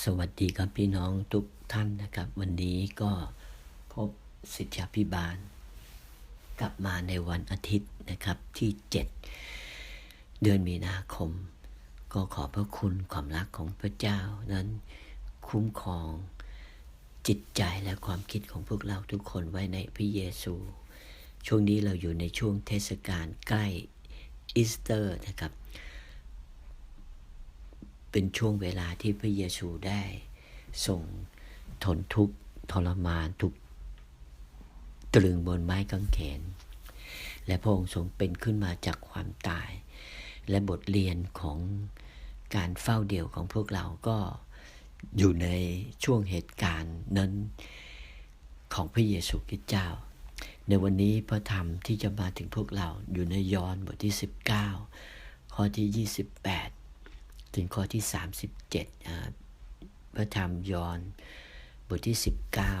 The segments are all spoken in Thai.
สวัสดีครับพี่น้องทุกท่านนะครับ วันนี้ก็พบสิทธาพิบาล กลับมาในวันอาทิตย์นะครับที่ 7 เดือนมีนาคม ก็ขอพระคุณความรักของพระเจ้านั้นคุ้มครองจิตใจและความคิดของพวกเราทุกคนไว้ในพระเยซู ช่วงนี้เราอยู่ในช่วงเทศกาลใกล้อีสเตอร์นะครับ เป็นช่วงเวลาที่พระเยซูได้ส่งทนทุกข์ทรมานทุกตรึงบนไม้กางเขน และพระองค์ทรงเป็นขึ้นมาจากความตาย และบทเรียนของการเฝ้าเดี่ยวของพวกเราก็อยู่ในช่วงเหตุการณ์นั้นของพระเยซูคริสต์เจ้า ในวันนี้พระธรรมที่จะมาถึงพวกเราอยู่ในยอห์นบทที่ 19 ข้อที่ 28 ถึงข้อที่ 37นะครับพระธรรมยอห์นบทที่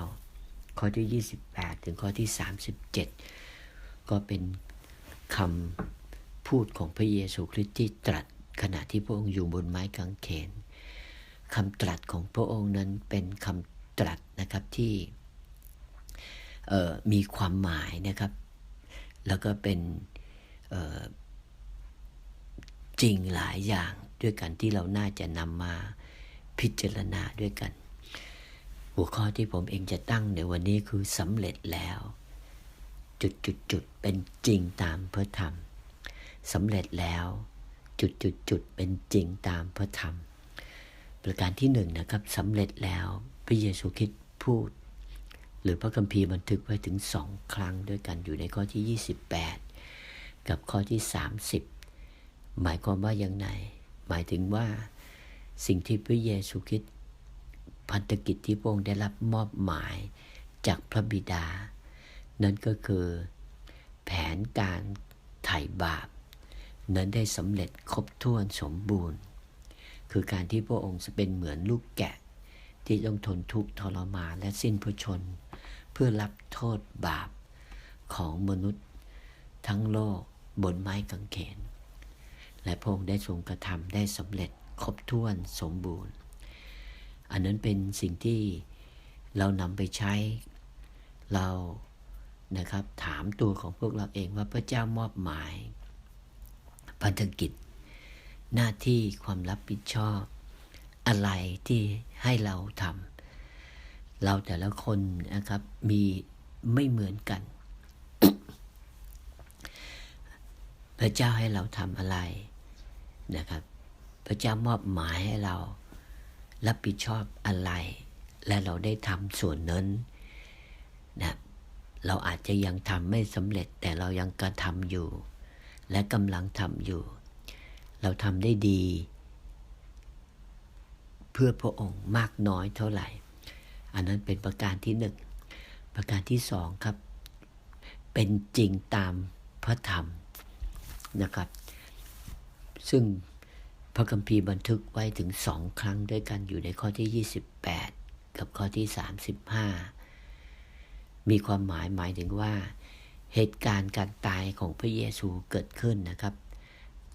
19 ข้อที่ 28 ถึงข้อที่ 37 ก็เป็นคำพูดของพระเยซูคริสต์ที่ตรัสขณะที่พระองค์อยู่บนไม้กางเขนคำตรัสของพระองค์นั้นเป็นคำตรัสนะครับที่มีความหมายนะครับ แล้วก็เป็นจริงหลายอย่าง ด้วยกันที่เราน่าจะนำมาพิจารณาด้วยกัน หัวข้อที่ผมเองจะตั้งในวันนี้คือสำเร็จแล้ว จุดจุดจุดเป็นจริงตามพระธรรมสำเร็จแล้วจุดจุดจุดเป็นจริงตามพระธรรม ประการที่หนึ่งนะครับสำเร็จแล้วพระเยซูคริสต์พูด หรือพระคัมภีร์บันทึกไว้ถึงสองครั้งด้วยกันอยู่ในข้อที่ 28 กับข้อที่ 30 หมายความว่าอย่างไร หมายถึงว่าสิ่งที่พระเยซูคริสต์พันธกิจที่พระองค์ได้รับมอบหมายจากพระบิดา นั่นก็คือแผนการไถ่บาป นั้นได้สำเร็จครบถ้วนสมบูรณ์ คือการที่พระองค์จะเป็นเหมือนลูกแกะ ที่ต้องทนทุกข์ทรมานและสิ้นพระชน เพื่อรับโทษบาปของมนุษย์ทั้งโลกบนไม้กางเขน และพระองค์ได้ทรงกระทำได้สำเร็จครบถ้วนสมบูรณ์ อันนั้นเป็นสิ่งที่เรานำไปใช้เรานะครับถามตัวของพวกเราเองว่าพระเจ้ามอบหมาย พันธกิจ หน้าที่ความรับผิดชอบ อะไรที่ให้เราทำเราแต่ละคนนะครับมีไม่เหมือนกัน พระเจ้าให้เราทำอะไร นะครับ พระเจ้ามอบหมายให้เรารับผิดชอบอะไร และเราได้ทำส่วนนั้นนะเราอาจจะยังทำไม่สำเร็จแต่เรายังกระทำอยู่ และกำลังทำอยู่ เราทำได้ดี เพื่อพระองค์มากน้อยเท่าไหร่ อันนั้นเป็นประการที่หนึ่งประการที่สองครับ เป็นจริงตามพระธรรมนะครับ ซึ่งพระคัมภีร์บันทึกไว้ถึงสองครั้งด้วยกันอยู่ในข้อที่ 28 กับข้อที่ 35 มีความหมายหมายถึงว่า เหตุการณ์การตายของพระเยซูเกิดขึ้นนะครับ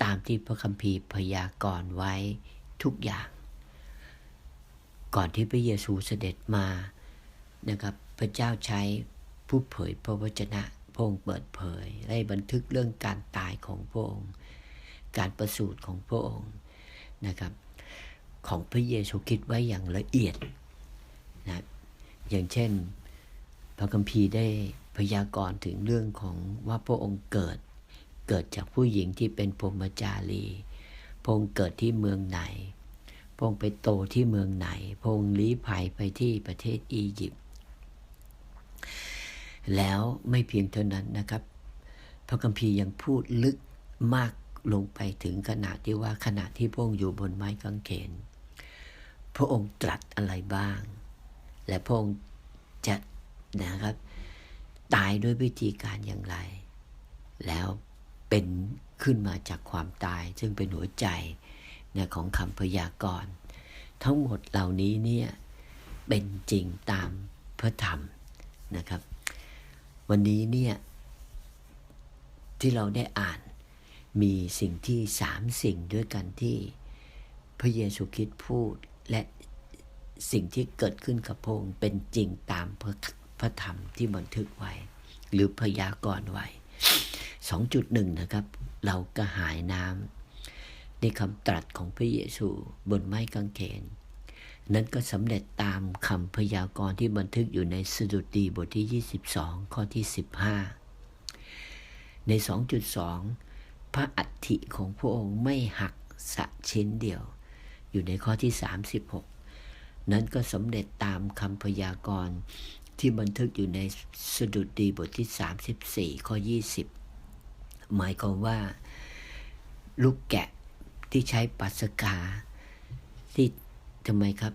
ตามที่พระคัมภีร์พยากรณ์ไว้ทุกอย่าง ก่อนที่พระเยซูเสด็จมานะครับ พระเจ้าใช้ผู้เผยพระวจนะพระองค์เปิดเผยได้บันทึกเรื่องการตายของพระองค์ การประสูติของพระองค์นะครับ ของพระเยซูคริสต์ไว้อย่างละเอียดนะอย่างเช่น พระคัมภีร์ได้พยากรณ์ถึงเรื่องของว่าพระองค์เกิด เกิดจากผู้หญิงที่เป็นพรหมจารีพระองค์เกิดที่เมืองไหนพระองค์ไปโตที่เมืองไหนพระองค์ลี้ภัยไปที่ประเทศอียิปต์แล้วไม่เพียงเท่านั้นนะครับ พระคัมภีร์ยังพูดลึกมาก ลงไปถึงขนาดที่ว่าขณะที่พระองค์อยู่บนไม้กางเขน พระองค์ตรัสอะไรบ้าง และพระองค์จะนะครับ ตายด้วยวิธีการอย่างไร แล้วเป็นขึ้นมาจากความตาย ซึ่งเป็นหัวใจนะของคำพยากรณ์ทั้งหมดเหล่านี้เนี่ยเป็นจริงตามพระธรรมนะครับ วันนี้เนี่ยที่เราได้อ่าน มีสิ่งที่สามสิ่งด้วยกันที่พระเยซูคริสต์พูดและสิ่งที่เกิดขึ้นกับพระองค์เป็นจริงตามพระพระธรรมที่บันทึกไว้ หรือพยากรณ์ไว้ 2.1 นะครับ เรากระหายน้ำในคำตรัสของพระเยซูบนไม้กางเขน นั้นก็สำเร็จตามคำพยากรณ์ที่บันทึกอยู่ในสดุดีบทที่ 22 ข้อที่ 15 ใน 2.2 พระอัฐิของพระองค์ไม่หักสะชิ้นเดียว อยู่ในข้อที่ 36 นั้นก็สำเร็จตามคำพยากรณ์ที่บันทึกอยู่ในสดุดีบทที่ 34 ข้อ 20 หมายความว่า ลูกแกะที่ใช้ปัสกา ที่ทำไมครับ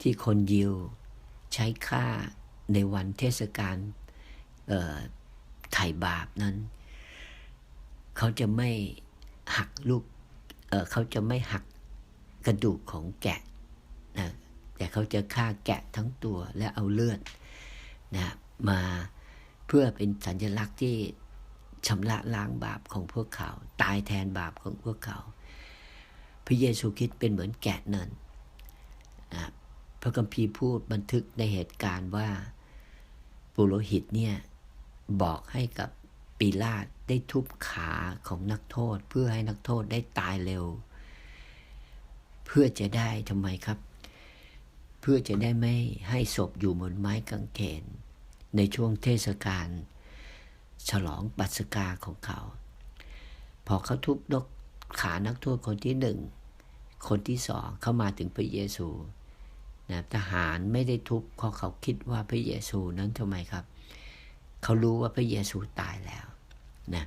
ที่คนยิวใช้ฆ่าในวันเทศกาลไถ่บาปนั้น เขาจะไม่หักลูกเเขาจะไม่หักกระดูกของแกะนะแต่เขาจะฆ่าแกะทั้งตัวและเอาเลือดนะมาเพื่อเป็นสัญลักษณ์ที่ชำระล้างบาปของพวกเขา ตายแทนบาปของพวกเขา พระเยซูคริสต์เป็นเหมือนแกะเนั่นนะพระคัมภีร์พูดบันทึกในเหตุการณ์ว่าปุโรหิตเนี่ยบอกให้กับปีลาต ได้ทุบขาของนักโทษ เพื่อให้นักโทษได้ตายเร็ว เพื่อจะได้ทำไมครับ เพื่อจะได้ไม่ให้ศพอยู่บนไม้กางเขนในช่วงเทศกาลฉลองปัสกาของเขา พอเขาทุบดกขานักโทษคนที่หนึ่ง คนที่สองเข้ามาถึงพระเยซูนะทหารไม่ได้ทุบเพราะเขาคิดว่าพระเยซูนั้นทำไมครับ เขารู้ว่าพระเยซูตายแล้ว นะ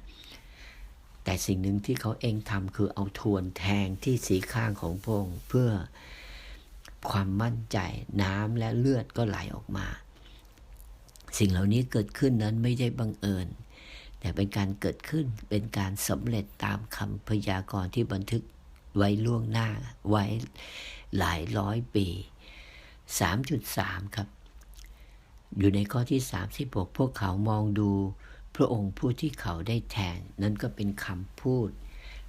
แต่สิ่งหนึ่งที่เขาเองทำคือเอาทวนแทงที่สีข้างของพงเพื่อความมั่นใจน้ำและเลือดก็ไหลออกมา สิ่งเหล่านี้เกิดขึ้นนั้นไม่ได้บังเอิญ แต่เป็นการเกิดขึ้นเป็นการสำเร็จตามคำพยากรณ์ที่บันทึกไว้ล่วงหน้าไว้หลายร้อยปี 3.3 ครับ อยู่ในข้อที่ 36 พวกเขามองดู พระองค์ผู้ที่เขาได้แทนนั้นก็เป็นคำพูด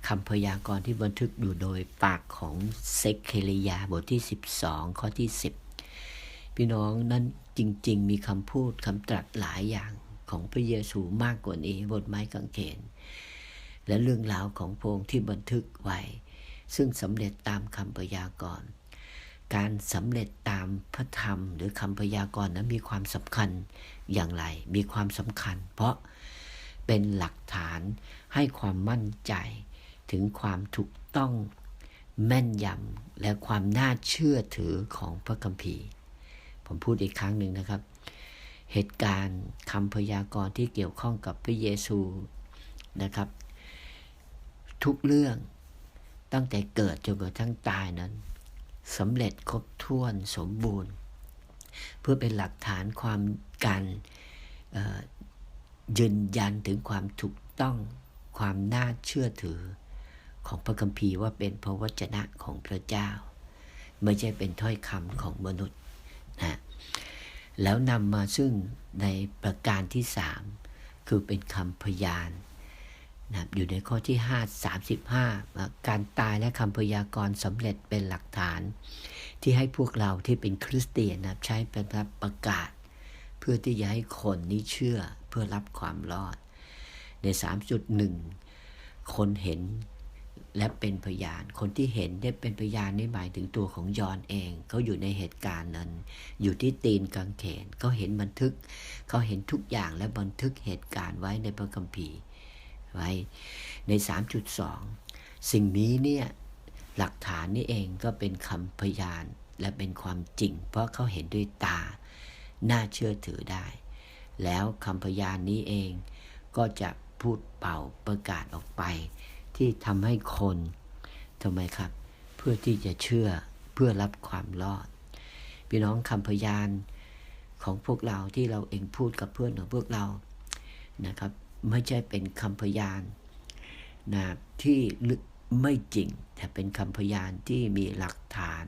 คำพยากรณ์ที่บันทึกอยู่โดยปากของเซคเคลียาบทที่ 12 ข้อที่ 10 พี่น้องนั้นจริง ๆ มีคำพูดคำตรัสหลายอย่างของพระเยซูมากกว่านี้บนไม้กางเขน และเรื่องราวของพระองค์ที่บันทึกไว้ ซึ่งสำเร็จตามคำพยากรณ์ การสำเร็จตามพระธรรม หรือคำพยากรณ์นั้นมีความสำคัญอย่างไร มีความสำคัญ เพราะเป็นหลักฐานให้ความมั่นใจ ถึงความถูกต้องแม่นยำและความน่าเชื่อถือของพระคัมภีร์ ผมพูดอีกครั้งหนึ่งนะครับ เหตุการณ์คำพยากรณ์ที่เกี่ยวข้องกับพระเยซูนะครับ ทุกเรื่องตั้งแต่เกิดจนกระทั่งตายนั้น สำเร็จครบถ้วนสมบูรณ์ เพื่อเป็นหลักฐานความการยืนยันถึงความถูกต้องความน่าเชื่อถือของพระคัมภีร์ว่าเป็นพระวจนะของพระเจ้า ไม่ใช่เป็นถ้อยคำของมนุษย์นะแล้วนำมาซึ่งในประการที่สามคือเป็นคำพยาน นะอยู่ในข้อที่ 5 35 การตายและคำพยากรณ์สำเร็จเป็นหลักฐาน ที่ให้พวกเราที่เป็นคริสเตียนนะใช้เป็นประกาศ เพื่อที่จะให้คนนี้เชื่อเพื่อรับความรอด ใน 3.1 คนเห็นและเป็นพยาน คนที่เห็นได้เป็นพยานนี่หมายถึงตัวของยอนเอง เขาอยู่ในเหตุการณ์นั้น อยู่ที่ตีนกางเขนเขาเห็นบันทึก เขาเห็นทุกอย่างและบันทึกเหตุการณ์ไว้ในพระคัมภีร์ ไว้ใน 3.2 สิ่งนี้เนี่ยหลักฐานนี่เองก็เป็นคำพยานและเป็นความจริง เพราะเขาเห็นด้วยตา น่าเชื่อถือได้ แล้วคำพยานนี้เองก็จะพูดเป่าประกาศออกไป ที่ทำให้คนทำไมครับ เพื่อที่จะเชื่อเพื่อรับความรอด พี่น้องคำพยานของพวกเราที่เราเองพูดกับเพื่อนของพวกเรานะครับ ไม่ใช่เป็นคำพยานนะที่ไม่จริง แต่เป็นคำพยานที่มีหลักฐาน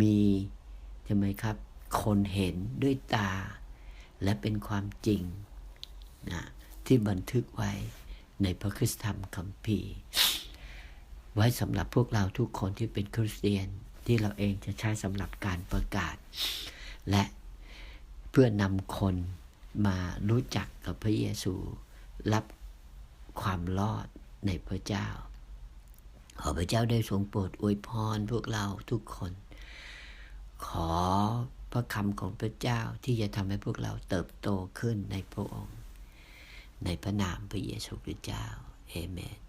มีทำไหมครับ คนเห็นด้วยตา และเป็นความจริงนะที่บันทึกไว้ในพระคุณธรรมคัมภีร์ไว้สำหรับพวกเราทุกคนที่เป็นคริสเตียนที่เราเองจะใช้สำหรับการประกาศ และเพื่อนำคน มารู้จักกับพระเยซู รับความรอดในพระเจ้า ขอพระเจ้าได้ทรงโปรดอวยพรพวกเราทุกคน ขอพระคำของพระเจ้าที่จะทำให้พวกเราเติบโตขึ้นในพระองค์ ในพระนามพระเยซูคริสต์เจ้าเอเมน